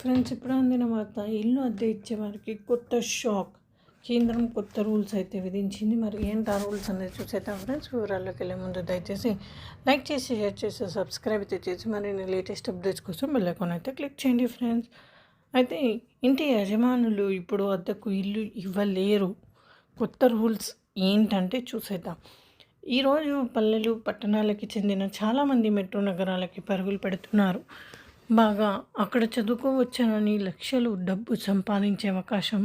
Friends ఇప్పుడు అందిన వార్త ఇల్లు అద్దె ఇచ్చే వారికి కొత్త షాక్. కేంద్రం కొత్త రూల్స్ అయితే విధించింది. మరి ఏంటి ఆ రూల్స్ అనేది చూసేద్దాం ఫ్రెండ్స్. వివరాల్లోకి వెళ్ళే ముందు దయచేసి లైక్ చేసి షేర్ చేసి సబ్స్క్రైబ్ అయితే చేసి మరిన్ని లేటెస్ట్ అప్డేట్స్ కోసం బెల్లైకాన్ అయితే క్లిక్ చేయండి ఫ్రెండ్స్. అయితే ఇంటి యజమానులు ఇప్పుడు అద్దెకు ఇల్లు ఇవ్వలేరు. కొత్త రూల్స్ ఏంటంటే చూసేద్దాం. ఈరోజు పల్లెలు పట్టణాలకి చెందిన చాలామంది మెట్రో నగరాలకి పరుగులు పెడుతున్నారు. బాగా అక్కడ చదువుకోవచ్చానని లక్షలు డబ్బు సంపాదించే అవకాశం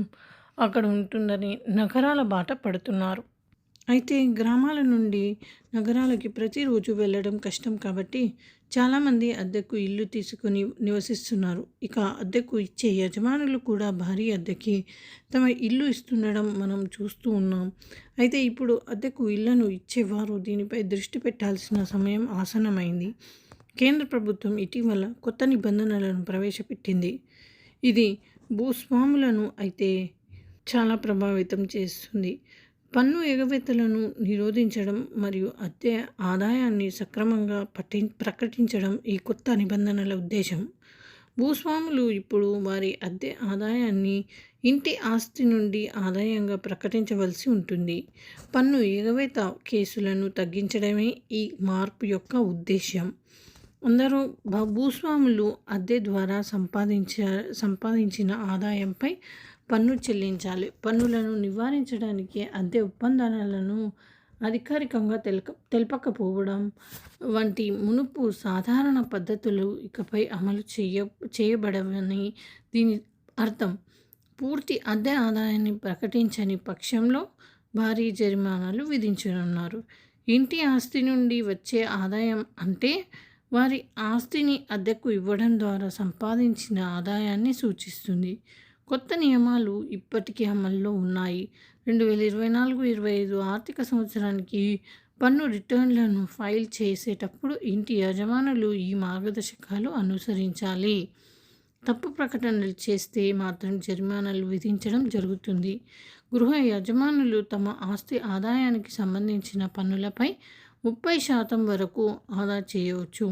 అక్కడ ఉంటుందని నగరాల బాట పడుతున్నారు. అయితే గ్రామాల నుండి నగరాలకి ప్రతిరోజు వెళ్ళడం కష్టం కాబట్టి చాలామంది అద్దెకు ఇల్లు తీసుకొని నివసిస్తున్నారు. ఇక అద్దెకు ఇచ్చే యజమానులు కూడా భారీ అద్దెకి తమ ఇల్లు ఇస్తుండడం మనం చూస్తూ ఉన్నాం. అయితే ఇప్పుడు అద్దెకు ఇళ్ళను ఇచ్చేవారు దీనిపై దృష్టి పెట్టాల్సిన సమయం ఆసనమైంది కేంద్ర ప్రభుత్వం ఇటీవల కొత్త నిబంధనలను ప్రవేశపెట్టింది. ఇది భూస్వాములను అయితే చాలా ప్రభావితం చేస్తుంది. పన్ను ఎగవేతలను నిరోధించడం మరియు అద్దె ఆదాయాన్ని సక్రమంగా పట్టి ప్రకటించడం ఈ కొత్త నిబంధనల ఉద్దేశం. భూస్వాములు ఇప్పుడు వారి అద్దె ఆదాయాన్ని ఇంటి ఆస్తి నుండి ఆదాయంగా ప్రకటించవలసి ఉంటుంది. పన్ను ఎగవేత కేసులను తగ్గించడమే ఈ మార్పు యొక్క ఉద్దేశ్యం. అందరూ భూస్వాములు అద్దె ద్వారా సంపాదించ సంపాదించిన ఆదాయంపై పన్ను చెల్లించాలి. పన్నులను నివారించడానికి అద్దె ఒప్పందాలను అధికారికంగా తెలక తెలపకపోవడం వంటి మునుపు సాధారణ పద్ధతులు ఇకపై అమలు చేయ చేయబడవని దీని అర్థం. పూర్తి అద్దె ఆదాయాన్ని ప్రకటించని పక్షంలో భారీ జరిమానాలు విధించనున్నారు. ఇంటి ఆస్తి నుండి వచ్చే ఆదాయం అంటే వారి ఆస్తిని అద్దెకు ఇవ్వడం ద్వారా సంపాదించిన ఆదాయాన్ని సూచిస్తుంది. కొత్త నియమాలు ఇప్పటికీ అమల్లో ఉన్నాయి. రెండు వేల ఇరవై నాలుగు ఇరవై ఐదు ఆర్థిక సంవత్సరానికి పన్ను రిటర్న్లను ఫైల్ చేసేటప్పుడు ఇంటి యజమానులు ఈ మార్గదర్శకాలు అనుసరించాలి. తప్పు ప్రకటనలు చేస్తే మాత్రం జరిమానాలు విధించడం జరుగుతుంది. గృహ యజమానులు తమ ఆస్తి ఆదాయానికి సంబంధించిన పన్నులపై ముప్పై శాతం వరకు ఆదా చేయవచ్చు.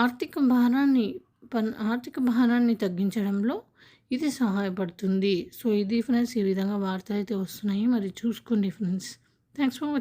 ఆర్థిక భారాన్ని పన్ ఆర్థిక భారాన్ని తగ్గించడంలో ఇది సహాయపడుతుంది. సో ఇది ఫ్రెండ్స్ ఈ విధంగా వార్తలు అయితే వస్తున్నాయి. మరి చూసుకోండి ఫ్రెండ్స్. Thanks for watching